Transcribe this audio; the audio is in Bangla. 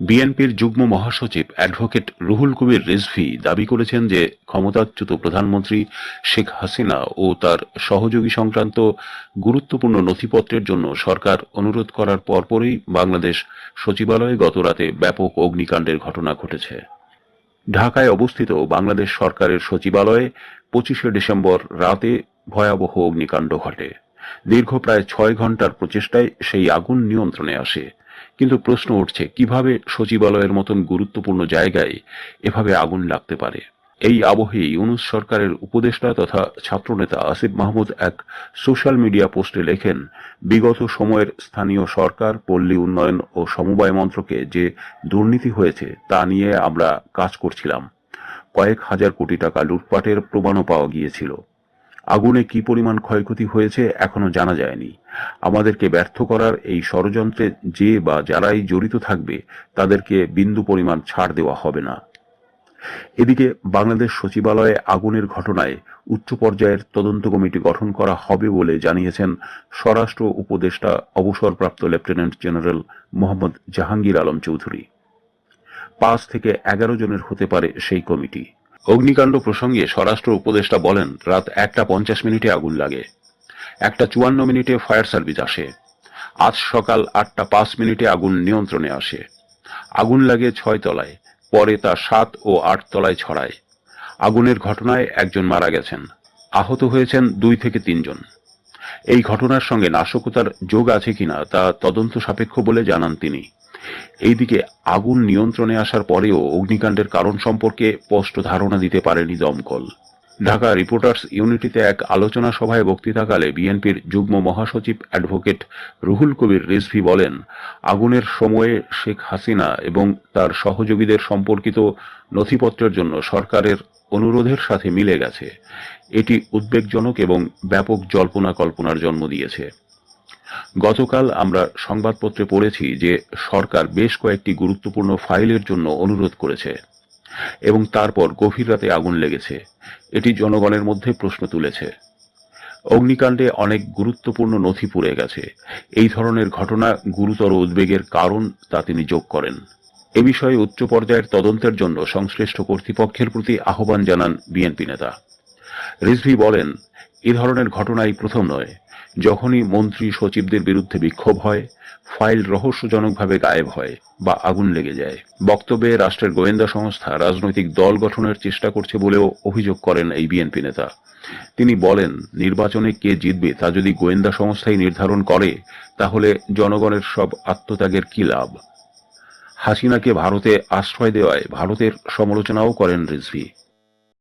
বিএনপির যুগ্ম মহাসচিব অ্যাডভোকেট রুহুল কবির রিজভী দাবি করেছেন যে ক্ষমতাচ্যুত প্রধানমন্ত্রী শেখ হাসিনা ও তার সহযোগী সংক্রান্ত গুরুত্বপূর্ণ নথিপত্রের জন্য সরকার অনুরোধ করার পরপরই বাংলাদেশ সচিবালয়ে গতরাতে ব্যাপক অগ্নিকাণ্ডের ঘটনা ঘটেছে। ঢাকায় অবস্থিত বাংলাদেশ সরকারের সচিবালয়ে পঁচিশে ডিসেম্বর রাতে ভয়াবহ অগ্নিকাণ্ড ঘটে। দীর্ঘ প্রায় ছয় ঘণ্টার প্রচেষ্টায় সেই আগুন নিয়ন্ত্রণে আসে। কিন্তু প্রশ্ন উঠছে, কীভাবে সচিবালয়ের মতন গুরুত্বপূর্ণ জায়গায় এভাবে আগুন লাগতে পারে? এই আবহে ইউনুস সরকারের উপদেষ্টা তথা ছাত্রনেতা আসিফ মাহমুদ এক সোশ্যাল মিডিয়া পোস্টে লেখেন, বিগত সময়ের স্থানীয় সরকার, পল্লী উন্নয়ন ও সমবায় মন্ত্রকে যে দুর্নীতি হয়েছে তা নিয়ে আমরা কাজ করছিলাম। কয়েক হাজার কোটি টাকা লুটপাটের প্রমাণও পাওয়া গিয়েছিল। আগুনে কি পরিমাণ ক্ষয়ক্ষতি হয়েছে এখনও জানা যায়নি। আমাদেরকে ব্যর্থ করার এই ষড়যন্ত্রে যে বা যারাই জড়িত থাকবে, তাদেরকে বিন্দু পরিমাণ ছাড় দেওয়া হবে না। এদিকে বাংলাদেশ সচিবালয়ে আগুনের ঘটনায় উচ্চ পর্যায়ের তদন্ত কমিটি গঠন করা হবে বলে জানিয়েছেন স্বরাষ্ট্র উপদেষ্টা অবসরপ্রাপ্ত লেফটেন্যান্ট জেনারেল মোহাম্মদ জাহাঙ্গীর আলম চৌধুরী। পাঁচ থেকে এগারো জনের হতে পারে সেই কমিটি। অগ্নিকাণ্ড প্রসঙ্গে স্বরাষ্ট্র উপদেষ্টা বলেন, রাত একটা পঞ্চাশ মিনিটে আগুন লাগে। একটা চুয়ান্ন মিনিটে ফায়ার সার্ভিস আসে। আজ সকাল আটটা পাঁচ মিনিটে আগুন নিয়ন্ত্রণে আসে। আগুন লাগে ছয় তলায়, পরে তা সাত ও আট তলায় ছড়ায়। আগুনের ঘটনায় একজন মারা গেছেন। আহত হয়েছেন দুই থেকে তিনজন। এই ঘটনার সঙ্গে নাশকতার যোগ আছে কিনা তা তদন্ত সাপেক্ষ বলে জানান তিনি। এইদিকে আগুন নিয়ন্ত্রণে আসার পরেও অগ্নিকাণ্ডের কারণ সম্পর্কে স্পষ্ট ধারণা দিতে পারেনি দমকল। ঢাকা রিপোর্টার্স ইউনিটিতে এক আলোচনা সভায় বক্তৃতাকালে বিএনপির যুগ্ম মহাসচিব অ্যাডভোকেট রুহুল কবির রিজভী বলেন, আগুনের সময়ে শেখ হাসিনা এবং তার সহযোগীদের সম্পর্কিত নথিপত্রের জন্য সরকারের অনুরোধের সাথে মিলে গেছে। এটি উদ্বেগজনক এবং ব্যাপক জল্পনা কল্পনার জন্ম দিয়েছে। গতকাল আমরা সংবাদপত্রে পড়েছি যে সরকার বেশ কয়েকটি গুরুত্বপূর্ণ ফাইলের জন্য অনুরোধ করেছে এবং তারপর গভীর রাতে আগুন লেগেছে। এটি জনগণের মধ্যে প্রশ্ন তুলেছে। অগ্নিকাণ্ডে অনেক গুরুত্বপূর্ণ নথি পুড়ে গেছে। এই ধরনের ঘটনা গুরুতর উদ্বেগের কারণ তা তিনি যোগ করেন। এ বিষয়ে উচ্চ পর্যায়ের তদন্তের জন্য সংশ্লিষ্ট কর্তৃপক্ষের প্রতি আহ্বান জানান বিএনপি নেতা। রিজভি বলেন, এ ধরনের ঘটনাই প্রথম নয়। যখনই মন্ত্রী সচিবদের বিরুদ্ধে বিক্ষোভ হয়, ফাইল রহস্যজনকভাবে গায়েব হয় বা আগুন লেগে যায়। বক্তব্যে রাষ্ট্রের গোয়েন্দা সংস্থা রাজনৈতিক দল গঠনের চেষ্টা করছে বলেও অভিযোগ করেন এই বিএনপি নেতা। তিনি বলেন, নির্বাচনে কে জিতবে তা যদি গোয়েন্দা সংস্থাই নির্ধারণ করে, তাহলে জনগণের সব আত্মত্যাগের কি লাভ? হাসিনাকে ভারতে আশ্রয় দেওয়ায় ভারতের সমালোচনাও করেন রিজভি।